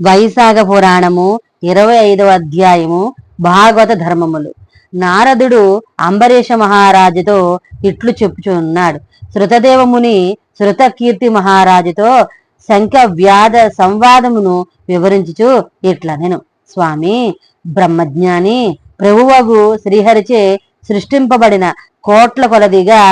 వైశాఖ పురాణము ఇరవై ఐదవ అధ్యాయము భాగవత ధర్మములు. నారదుడు అంబరీష మహారాజుతో ఇట్లు చెప్పుచున్నాడు శృతదేవముని శృతకీర్తి మహారాజుతో శంఖ వ్యాధ సంవాదమును వివరించుచు ఇట్లా నేను స్వామి బ్రహ్మజ్ఞాని ప్రభువగు శ్రీహరిచే సృష్టింపబడిన కోట్ల కొలదిగా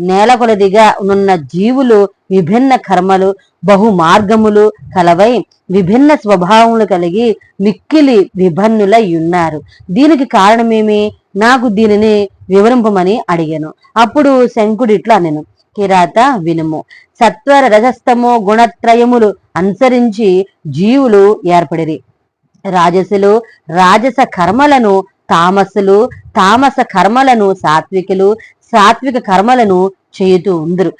నేల కొలదిగా ఉన్న జీవులు విభిన్న కర్మలు బహు మార్గములు కలవై విభిన్న స్వభావములు కలిగి మిక్కిలి విభిన్నులై ఉన్నారు దీనికి కారణమేమి? నాకు దీనిని వివరింపమని అడిగాను. అప్పుడు శంకుడు ఇట్లా నేను కిరాత వినుము. సత్వర రజస్తమో గుణత్రయములు అనుసరించి జీవులు ఏర్పడిరి. రాజసులు రాజస కర్మలను తామసులు తామస కర్మలను సాత్వికులు సాత్విక కర్మలను చేయుతూ ఉందరు.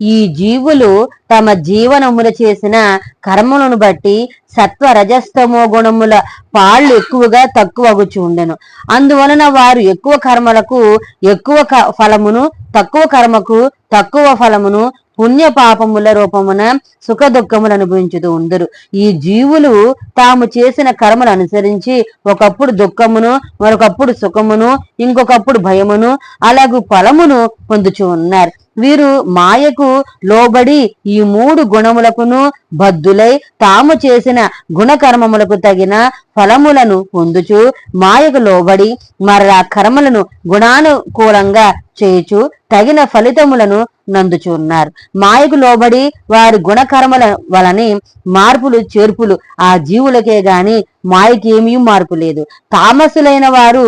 ఈ జీవులు తమ జీవనముల చేసిన కర్మలను బట్టి సత్వ రజస్తమో గుణముల పాళ్ళు ఎక్కువగా తక్కువ అగుచు ఉండెను. అందువలన వారు ఎక్కువ కర్మలకు ఎక్కువ క- ఫలమును తక్కువ కర్మకు తక్కువ ఫలమును పుణ్య పాపముల రూపమున సుఖ దుఃఖములు అనుభవించుతూ ఉందరు. ఈ జీవులు తాము చేసిన కర్మలు అనుసరించి ఒకప్పుడు దుఃఖమును మరొకప్పుడు సుఖమును ఇంకొకప్పుడు భయమును అలాగే ఫలమును పొందుచూ ఉన్నారు. వీరు మాయకు లోబడి ఈ మూడు గుణములకును బద్దులై తాము చేసిన గుణకర్మములకు తగిన ఫలములను పొందుచు మాయకు లోబడి మరలా కర్మలను గుణానుకూలంగా చేయుచు తగిన ఫలితములను నందుచున్నారు. మాయకు లోబడి వారి గుణకర్మల వలని మార్పులు చేర్పులు ఆ జీవులకే గాని మాయకి ఏమీ మార్పు లేదు. తామసులైన వారు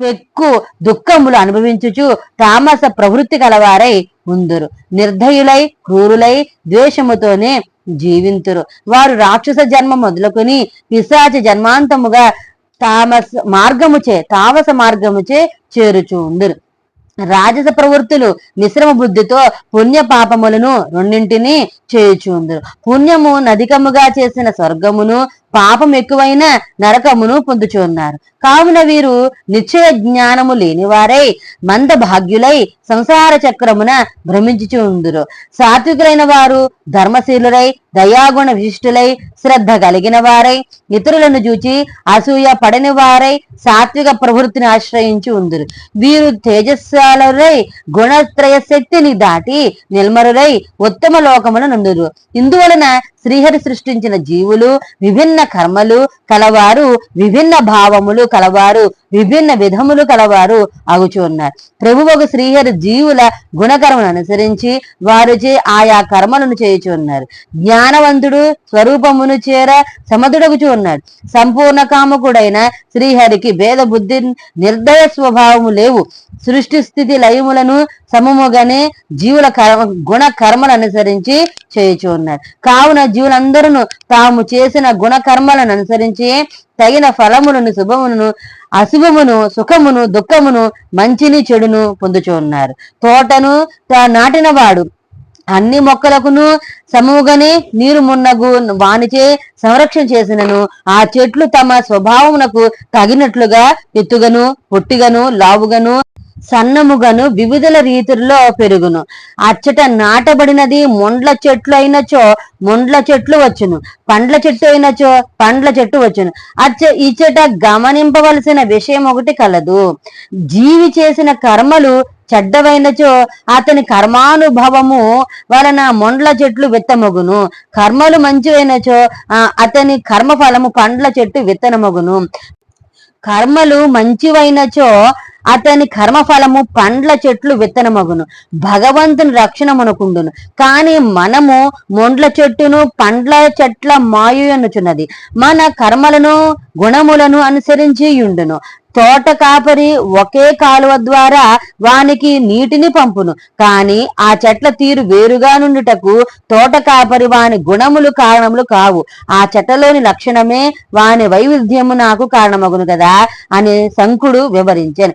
పెక్కు దుఃఖములు అనుభవించుచు తామస ప్రవృత్తి కలవారై ఉందురు. నిర్దయులై క్రూరులై ద్వేషముతోనే జీవింతురు. వారు రాక్షస జన్మ మొదలుకొని పిశాచ జన్మాంతముగా తామస మార్గముచే తామస మార్గముచే చేరుచు ఉందురు. రాజస ప్రవృత్తులు మిశ్రమ బుద్ధితో పుణ్య పాపములను రెండింటినీ చేయుచుందురు. పుణ్యము నదికముగా చేసిన స్వర్గమును పాపం ఎక్కువైన నరకమును పొందుచున్నారు. కావున వీరు నిశ్చయ జ్ఞానము లేనివారై మంద భాగ్యులై సంసార చక్రమున భ్రమించుచు ఉందురు సాత్వికులైన వారు ధర్మశీలురై దయాగుణ విశిష్టులై శ్రద్ధ కలిగిన వారై ఇతరులను చూచి అసూయ పడని వారై సాత్విక ప్రవృత్తిని ఆశ్రయించి ఉందురు వీరు తేజస్సాలరై గుణత్రయ శక్తిని దాటి నిల్మరులై ఉత్తమ లోకమున నందురు ఇందువలన శ్రీహరి సృష్టించిన జీవులు విభిన్న కర్మలు కలవారు విభిన్న భావములు కలవారు విభిన్న విధములు కలవారు అగుచున్నారు ఒక శ్రీహరి జీవుల గుణకర్మను అనుసరించి వారుచే ఆయా కర్మలను చేయుచున్నారు జ్ఞానవంతుడు స్వరూపమును చేర సమదుడగుచు ఉన్నాడు. సంపూర్ణ కామకుడైన శ్రీహరికి భేద బుద్ధి నిర్దయ స్వభావము లేవు. సృష్టి స్థితి లయములను సమముగానే జీవుల కర్మ గుణ కర్మలు అనుసరించి చేయుచు ఉన్నారు. కావున జీవులందరూ తాము చేసిన గుణ కర్మలను అనుసరించి తగిన ఫలములను శుభమును అశుభమును సుఖమును దుఃఖమును మంచిని చెడును పొందుచు ఉన్నారు. తోటను తా నాటిన వాడు అన్ని మొక్కలకును సమూగనే నీరు మున్నగు వానిచే సంరక్షణ చేసినను ఆ చెట్లు తమ స్వభావమునకు తగినట్లుగా ఎత్తుగను పొట్టిగను లావుగను సన్నముగను వివిధ రీతుల్లో పెరుగును. అచ్చట నాటబడినది మొండ్ల చెట్లు అయినచో మొండ్ల చెట్లు వచ్చును. పండ్ల చెట్టు అయినచో పండ్ల చెట్టు వచ్చును. అచ్చ ఇచ్చట గమనింపవలసిన విషయం ఒకటి కలదు. జీవి చేసిన కర్మలు చెడ్డవైనచో అతని కర్మానుభవము వలన మొండ్ల చెట్లు విత్తమగును. కర్మలు మంచివైనచో అతని కర్మఫలము పండ్ల చెట్టు విత్తనమగును. కర్మలు మంచివైనచో అతని కర్మఫలము పండ్ల చెట్లు విత్తనమగును. భగవంతుని రక్షణమునకుండును కానీ మనము మొండ్ల చెట్టును పండ్ల చెట్ల మాయు అనుచున్నది మన కర్మలను గుణములను అనుసరించి ఉండును తోట కాపరి ఒకే కాలువ ద్వారా వానికి నీటిని పంపును. కాని ఆ చెట్ల తీరు వేరుగా నుండుటకు తోట కాపరి వాని గుణములు కారణములు కావు. ఆ చెట్టలోని లక్షణమే వాని వైవిధ్యము నాకు కారణమగును కదా అని శంకుడు వివరించాను.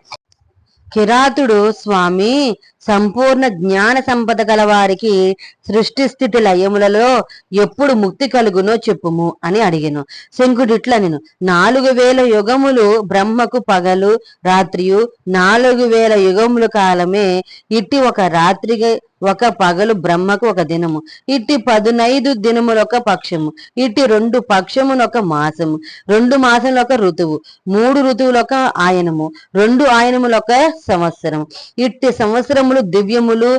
కిరాతుడు స్వామి సంపూర్ణ జ్ఞాన సంపద గల వారికి సృష్టి స్థితి లయములలో ఎప్పుడు ముక్తి కలుగునో చెప్పుము అని అడిగాను. శంకుడిట్ల నేను నాలుగు వేల యుగములు బ్రహ్మకు పగలు రాత్రియు నాలుగు వేల యుగముల కాలమే. ఇట్టి ఒక రాత్రికి ఒక పగలు బ్రహ్మకు ఒక దినము. ఇట్టి పదునైదు దినములు ఒక పక్షము. ఇట్టి రెండు పక్షములు ఒక మాసము. రెండు మాసములు ఒక ఋతువు. మూడు ఋతువులు ఒక ఆయనము. రెండు ఆయనములు ఒక సంవత్సరం ఇట్టి సంవత్సరం సంవత్సరములు దివ్యములు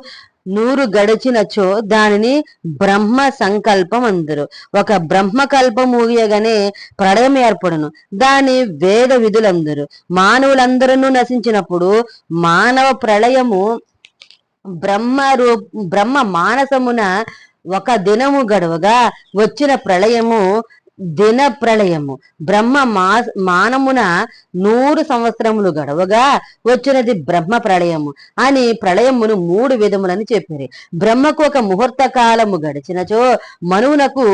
నూరు గడిచినచో దానిని బ్రహ్మ సంకల్పం అందరు. ఒక బ్రహ్మ కల్పం ఊయగానే ప్రళయం ఏర్పడును. దాని వేద విధులందరు. మానవులందరూ నశించినప్పుడు మానవ ప్రళయము బ్రహ్మ రూ బ్రహ్మ మానసమున ఒక దినము గడవగా వచ్చిన ప్రళయము దిన ప్రళయము బ్రహ్మ మా మానమున నూరు సంవత్సరములు గడవగా వచ్చినది బ్రహ్మ ప్రళయము అని ప్రళయమును మూడు విధములని చెప్పారు. బ్రహ్మకు ఒక ముహూర్త కాలము గడిచినచో మనువునకు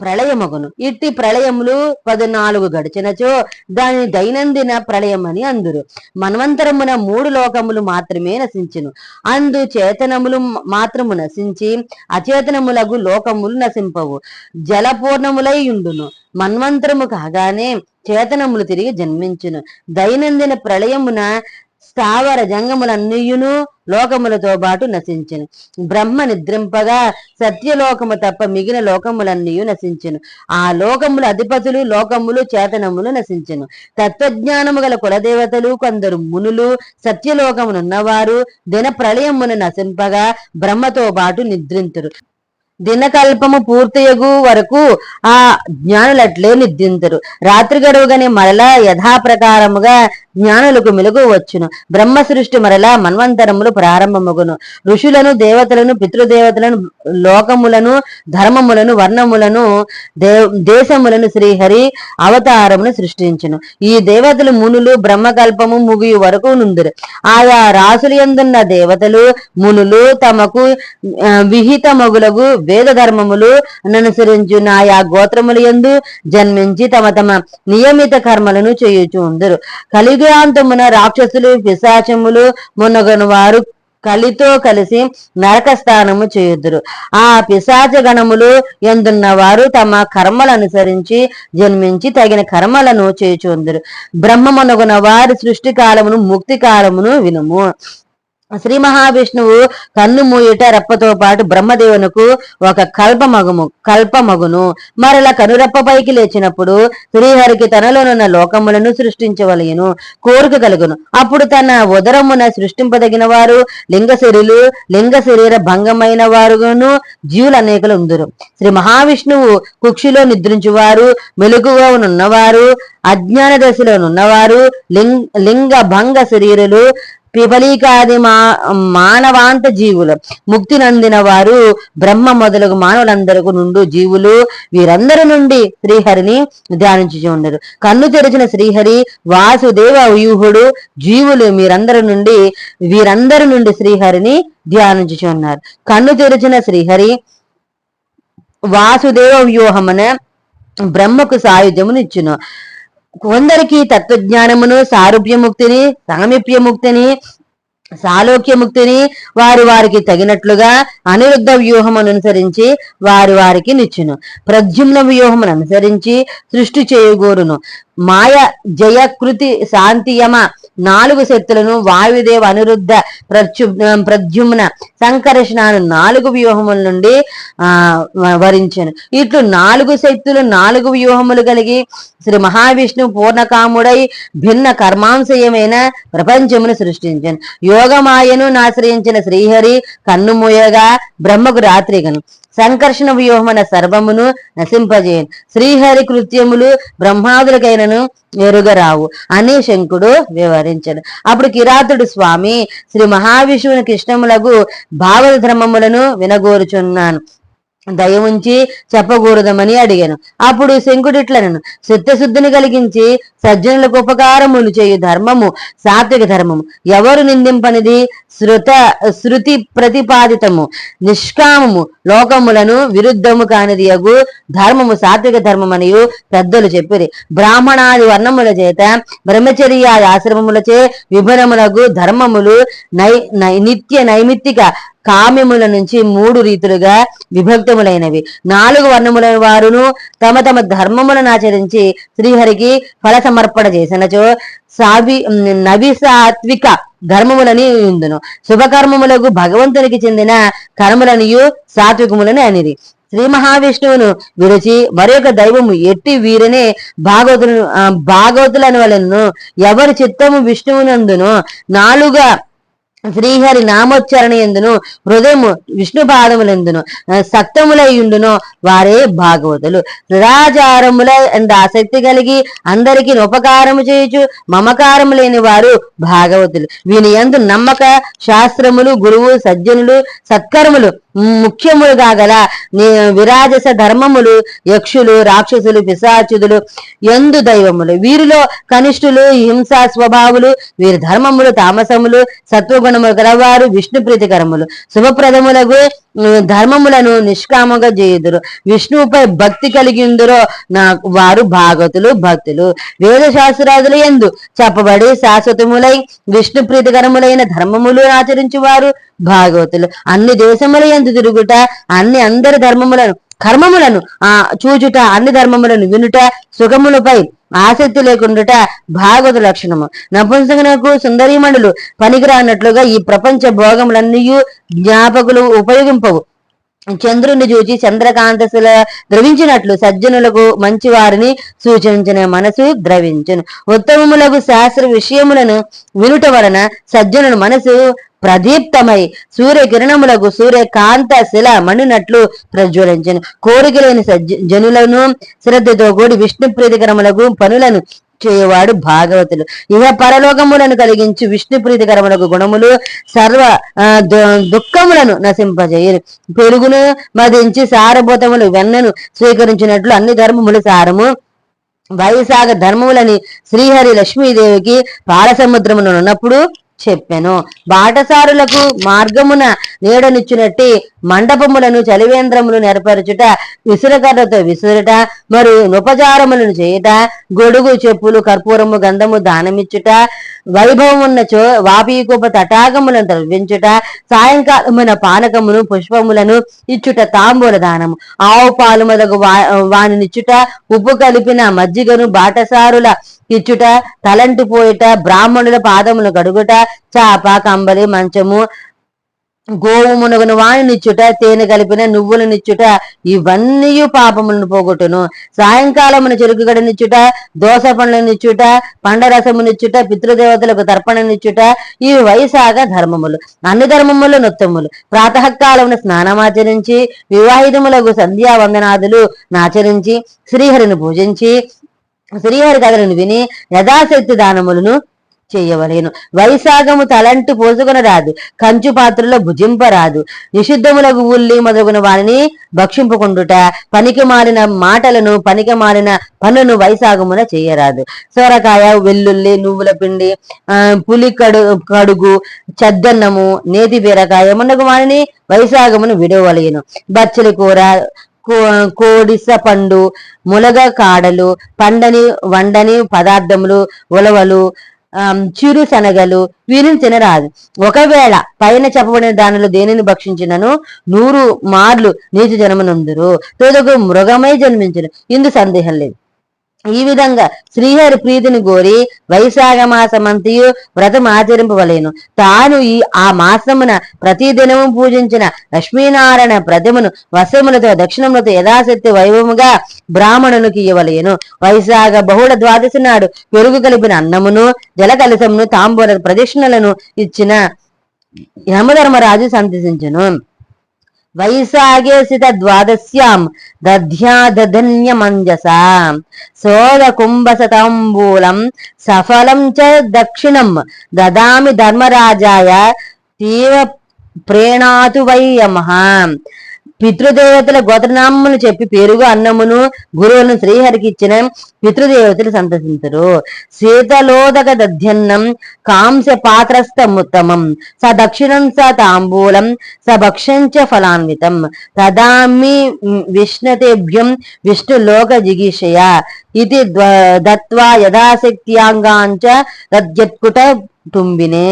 ప్రళయమగును. ఇట్టి ప్రళయములు పద్నాలుగు గడిచినచో దాని దైనందిన ప్రళయమని అందురు. మన్వంతరమున మూడు లోకములు మాత్రమే నశించును. అందు చేతనములు మాత్రము నశించి అచేతనములగు లోకములు నశింపవు. జలపూర్ణములై ఉండును. మన్వంతరము కాగానే చేతనములు తిరిగి జన్మించును. దైనందిన ప్రళయమున స్థావర జంగములన్నీయును లోకములతో పాటు నశించను. బ్రహ్మ నిద్రింపగా సత్యలోకము తప్ప మిగిలిన లోకములన్నీయు నశించెను. ఆ లోకముల అధిపతులు లోకములు చేతనములు నశించెను. తత్వజ్ఞానము గల కులదేవతలు కొందరు మునులు సత్యలోకమునున్నవారు దిన ప్రళయమును నశింపగా బ్రహ్మతో పాటు నిద్రింతురు. దినకల్పము పూర్తయగు వరకు ఆ జ్ఞానులట్లే నిద్రింతురు. రాత్రి గడువుగానే మరలా యథాప్రకారముగా జ్ఞానులకు మెలుగు వచ్చును. బ్రహ్మ సృష్టి మరలా మన్వంతరములు ప్రారంభమగును. ఋషులను దేవతలను పితృదేవతలను లోకములను ధర్మములను వర్ణములను దే దేశములను శ్రీహరి అవతారమును సృష్టించును. ఈ దేవతలు మునులు బ్రహ్మకల్పము ముగియు వరకు నుందురు. ఆయా రాసులు ఎందున్న దేవతలు మునులు తమకు విహిత మగులగు వేద ధర్మములు అనుసరించు ఆయా గోత్రములు ఎందు జన్మించి తమ తమ నియమిత కర్మలను చేయుచు ఉందరు కలిగాంతమున రాక్షసులు పిశాచములు మునగను వారు కలితో కలిసి నరక స్థానము చేయుదురు. ఆ పిశాచ గణములు ఎందున్న వారు తమ కర్మలు అనుసరించి జన్మించి తగిన కర్మలను చేయుచుందరు. బ్రహ్మమునగున వారి సృష్టి కాలమును ముక్తి కాలమును వినుము. శ్రీ మహావిష్ణువు కన్ను మూయుట రెప్పతో పాటు బ్రహ్మదేవునకు ఒక కల్పమగుము కల్పమగును. మరలా కనురెప్ప పైకి లేచినప్పుడు శ్రీహరికి తనలోనున్న లోకములను సృష్టించవలయను కోరిక కలుగును అప్పుడు తన ఉదరమున సృష్టింపదగిన వారు లింగ శరీరులు లింగ శరీర భంగమైన వారును జీవులు అనేకలు ఉందరు శ్రీ మహావిష్ణువు కుక్షిలో నిద్రించువారు మెలుగుగా ఉన్నవారు అజ్ఞాన దశలో ఉన్నవారు లింగ లింగ భంగ శరీరులు పిబలికాది మా మానవాంత జీవులు. ముక్తి నందిన వారు బ్రహ్మ మొదలగు మానవులందరకు నుండు జీవులు. వీరందరి నుండి శ్రీహరిని ధ్యానించుచు ఉండరు. కన్ను తెరిచిన శ్రీహరి వాసుదేవ వ్యూహుడు. జీవులు మీరందరి నుండి వీరందరి నుండి శ్రీహరిని ధ్యానించుచు ఉన్నారు. కన్ను తెరిచిన శ్రీహరి వాసుదేవ వ్యూహమున బ్రహ్మకు సాయుధ్యమునిచ్చును. కొందరికి తత్వజ్ఞానమును సారూప్యముక్తిని సామీప్యముక్తిని సాలోక్యముక్తిని వారి వారికి తగినట్లుగా అనిరుద్ధ వ్యూహమును అనుసరించి వారి వారికి నిచ్చును. ప్రద్యుమ్న వ్యూహమును అనుసరించి సృష్టి చేయగోరును. మాయ జయకృతి శాంతియమ నాలుగు శక్తులను వాయుదేవ అనిరుద్ధ ప్రత్యు ప్రద్యుమ్న సంకర్షణను నాలుగు వ్యూహముల నుండి ఆ వరించను. ఇట్లు నాలుగు శక్తులు నాలుగు వ్యూహములు కలిగి శ్రీ మహావిష్ణు పూర్ణకాముడై భిన్న కర్మాంశయమైన ప్రపంచమును సృష్టించను. యోగమాయను నాశ్రయించిన శ్రీహరి కన్నుమూయగా బ్రహ్మకు రాత్రిగను సంకర్షణ వ్యూహమైన సర్వమును నశింపజేయను. శ్రీహరి కృత్యములు బ్రహ్మాదులకైనను ఎరుగరావు. అని శంకుడు వివరించాడు. అప్పుడు కిరాతుడు స్వామి శ్రీ మహావిష్ణువుని కృష్ణములకు భావ ధర్మములను వినగోరుచున్నాను. దయ ఉంచి చెప్పకూడదమని అడిగాను. అప్పుడు శంకుడిట్లనను చిత్తశుద్ధిని కలిగించి సజ్జనులకు ఉపకారములు చేయు ధర్మము సాత్విక ధర్మము. ఎవరు నిందింపనిది? శృత శృతి ప్రతిపాదితము. నిష్కామము లోకములను విరుద్ధము కానిది యగు ధర్మము సాత్విక ధర్మమనియు పెద్దలు చెప్పిరి. బ్రాహ్మణాది వర్ణముల చేత బ్రహ్మచర్యాది ఆశ్రమములచే విభరములకు ధర్మములు నై నై నిత్య నైమిత్తిక కామ్యముల నుంచి మూడు రీతులుగా విభక్తములైనవి. నాలుగు వర్ణముల వారును తమ తమ ధర్మములను ఆచరించి శ్రీహరికి ఫల సమర్పణ చేసినచో సావి నవిసాత్విక ధర్మములని ఉందును శుభకర్మములకు భగవంతునికి చెందిన కర్మలనియు సాత్వికములని అనిది శ్రీ మహావిష్ణువును విడిచి మరొక దైవము ఎట్టి వీరనే భాగవతులు భాగవతులను వలన ఎవరి చిత్తము విష్ణువునందును. నాలుగా శ్రీహరి నామోచ్చరణ ఎందును హృదయము విష్ణు పాదములందును సక్తములయ్యుండును వారే భాగవతులు. రాజారముల ఆసక్తి కలిగి అందరికి ఉపకారము చేయొచ్చు మమకారము లేని వారు భాగవతులు. వీని ఎందు నమ్మక శాస్త్రములు గురువు సజ్జనులు సత్కర్ములు ముఖ్యములుగా గల విరాజస ధర్మములు యక్షులు రాక్షసులు పిశాచుదులు ఎందు దైవములు. వీరిలో కనిష్ఠులు హింసా స్వభావులు వీరి ధర్మములు తామసములు సత్వగుణములు గలవారు విష్ణు ప్రీతికరములు. శుభప్రదములకు ధర్మములను నిష్కామగా చేయుదురు. విష్ణువుపై భక్తి కలిగిందురో నా వారు భాగతులు భక్తులు. వేద శాస్త్రాదులు ఎందు చెప్పబడి శాశ్వతములై విష్ణు ప్రీతికరములైన ధర్మములు ఆచరించువారు. భాగవతులు. అన్ని దేశముల ఎందు తిరుగుట అన్ని అందరి ధర్మములను కర్మములను ఆ చూచుట అన్ని ధర్మములను వినుట సుఖములపై ఆసక్తి లేకుండుట భాగవత లక్షణము. నపుంసకునకు సుందరీమణులు పనికిరానట్లుగా ఈ ప్రపంచ భోగములన్నీ జ్ఞాపకులు ఉపయోగింపవు. చంద్రుని చూచి చంద్రకాంతశుల ద్రవించినట్లు సజ్జనులకు మంచి వారిని సూచించిన మనసు ద్రవించను. ఉత్తమములకు శాస్త్ర విషయములను వినుట వలన సజ్జనుల మనసు ప్రదీప్తమై సూర్యకిరణములకు సూర్యకాంత శిల మణినట్లు ప్రజ్వలించను. కోరికలేని జనులను శ్రద్ధతో కూడి విష్ణు ప్రీతికరములకు పనులను చేయవాడు భాగవతులు ఇహ పరలోకములను కలిగించి విష్ణు ప్రీతికరములకు గుణములు సర్వ దుఃఖములను నశింపజేయరు. పెరుగును మదించి సారభూతములు వెన్నను స్వీకరించినట్లు అన్ని ధర్మములు సారము వైశాఖ ధర్మములని శ్రీహరి లక్ష్మీదేవికి పాలసముద్రమును ఉన్నప్పుడు చెప్పెను. బాటసారులకు మార్గమున నీడనిచ్చినట్టి మండపములను చలివేంద్రములు నెరపరచుట విసురకర్రతో విసురుట మరియు నుపచారములను చేయుట గొడుగు చెప్పులు కర్పూరము గంధము దానమిచ్చుట వైభవం ఉన్న చో వాపీకూప తటాకములను ద్రవ్యించుట సాయంకాలమున పానకమును పుష్పములను ఇచ్చుట తాంబూల దానము. ఆవు పాలు మొదగు వానినిచ్చుట ఉప్పు కలిపిన మజ్జిగను బాటసారుల ఇచ్చుట తలంటి పోయుట బ్రాహ్మణుల పాదములు కడుగుట చాప కంబలి మంచము గోవుమునగును వాణినిచ్చుట తేనె కలిపిన నువ్వులనిచ్చుట ఇవన్నీ పాపములను పోగొట్టును. సాయంకాలమున చెరుకు గడనిచ్చుట దోస పండ్లనిచ్చుట పండరసమునిచ్చుట పితృదేవతలకు తర్పణనిచ్చుట ఈ వైశాఖ ధర్మములు అన్ని ధర్మములు నొత్తములు ప్రాతకాలమున స్నానమాచరించి వివాహితములకు సంధ్యావందనాదులు నాచరించి శ్రీహరిని పూజించి శ్రీహరి కథలను విని యథాశక్తి దానములను చేయవలేను. వైశాగము తలంటి రాదు. కంచు పాత్రలో భుజింపరాదు. నిషిద్ధములకు ఉల్లి మొదలగున వారిని భక్షింపుకుండుట పనికి మారిన మాటలను పనికి మారిన పనులను వైశాగమున చేయరాదు. సొరకాయ వెల్లుల్లి నువ్వుల పిండి పులి కడు కడుగు చద్దన్నము నేతి బీరకాయ మునగు వారిని వైశాగమును విడవలేను. బచ్చలి కూర కోడిస పండు ములగ కాడలు పండని వండని పదార్థములు ఉలవలు చిరు శనగలు వీరిని తినరాదు. ఒకవేళ పైన చెప్పబడిన దానిలో దేనిని భక్షించినను? నూరు మార్లు నీచు జన్మనందురు. తొదకు మృగమై జన్మించను. ఇందు సందేహం లేదు. ఈ విధంగా శ్రీహరి ప్రీతిని కోరి వైశాఖ మాసమంతయు వ్రతం ఆచరింపవలేను. తాను ఈ ఆ మాసమున ప్రతిదినము పూజించిన లక్ష్మీనారాయణ ప్రతిమను వశములతో దక్షిణములతో యథాశక్తి వైభవముగా బ్రాహ్మణునికి ఇవ్వలేను. వైశాఖ బహుళ ద్వాదశి నాడు పెరుగు కలిపిన అన్నమును జల తాంబూల ప్రదక్షిణలను ఇచ్చిన యమధర్మరాజు సంతసించను వైశాగేసిత ద్వాదశ్యాం దధ్యాదధన్యమంజసా సోద కుంభసతాంబూలం సఫలం చ దక్షిణం దదామి ధర్మరాజాయ తీవ ప్రేణాతు వై పితృదేవతల గోత్రనామమును చెప్పి పెరుగు అన్నమును గురువులను శ్రీహరికి ఇచ్చిన పితృదేవతలు సంతసించరు శీతలోదక దధ్యన్నం కాంస పాత్రస్థముత్తమం స దక్షిణం స తాంబూలం. స భక్ష్యం చ ఫలాన్వితం. తదామి విష్ణతేభ్యం విష్ణులోక జిగీషయ. ఇది దత్వా యథాశక్త్యాంగాంచ తద్యత్కుట టుంబినే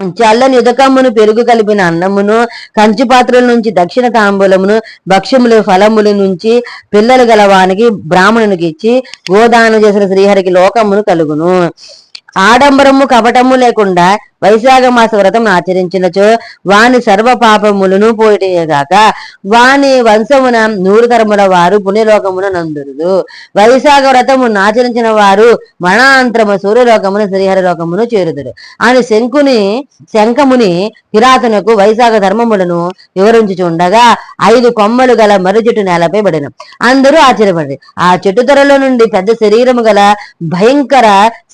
చల్లని ఉదకమ్మును పెరుగు కలిపిన అన్నమును కంచు పాత్రల నుంచి దక్షిణ తాంబూలమును భక్ష్యములు ఫలముల నుంచి పిల్లలు గలవానికి బ్రాహ్మణునికి ఇచ్చి గోదానం చేసిన శ్రీహరికి లోకమును కలుగును. ఆడంబరము కపటము లేకుండా వైశాఖ మాస వ్రతం ఆచరించినచో వాని సర్వ పాపములను పోయిటేగాక వాని వంశమున నూరు తరముల వారు పుణ్యలోకమున నందురుదు వైశాఖ వ్రతమును ఆచరించిన వారు మరణాంతరము సూర్యలోకమున శ్రీహరి లోకమును చేరుదురు. అని శంకుని శంఖముని కిరాతనకు వైశాఖ ధర్మములను వివరించుచుండగా ఐదు కొమ్మలు గల మరు చెట్టు నేలపై పడిన. అందరూ ఆశ్చర్యపడి ఆ చెట్టు త్వరలో నుండి పెద్ద శరీరము గల భయంకర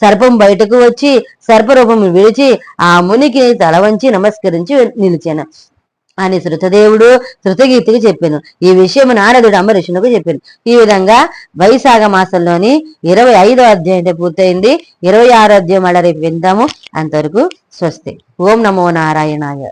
సర్పం బయటకు వచ్చి సర్పరూపము విడిచి ఆ మునికి తల వంచి నమస్కరించి నిలిచాను. అని శృతదేవుడు శృతగీతికి చెప్పాను. ఈ విషయం నారదుడు అంబరీషునకు చెప్పాను. ఈ విధంగా వైశాఖ మాసంలోని ఇరవై ఐదో అధ్యాయం పూర్తయింది. ఇరవై ఆరో అధ్యాయం మళ్ళీ రేపు విందాము. అంతవరకు స్వస్తి. ఓం నమో నారాయణాయ.